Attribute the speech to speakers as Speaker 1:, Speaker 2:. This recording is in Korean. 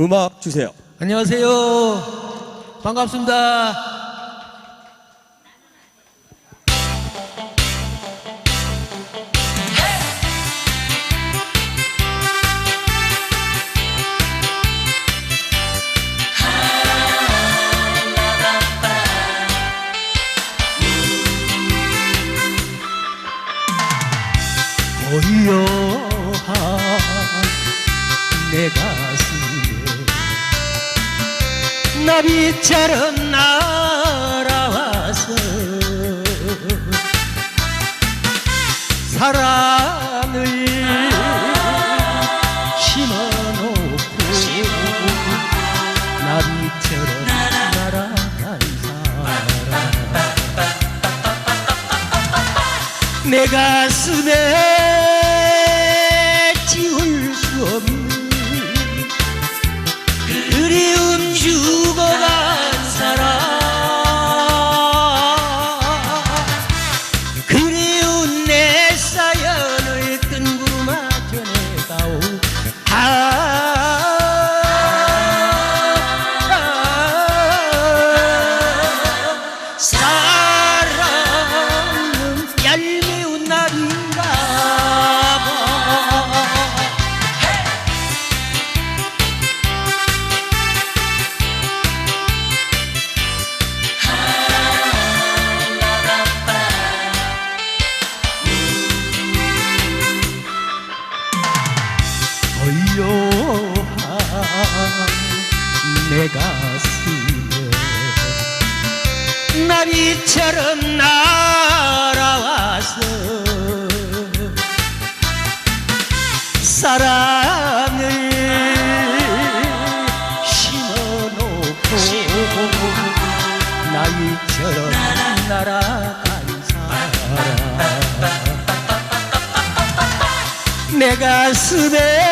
Speaker 1: 음악 주세요.
Speaker 2: 안녕하세요. 반갑습니다. 고요한 내 가슴에 나비처럼 날아와서 사랑을 심어놓고 나비처럼 날아간 사람 내 가슴에 지울 수 없는 내 가슴에 나비처럼 날아와서 사랑을 심어놓고 나비처럼 날아간 사람. 내 가슴에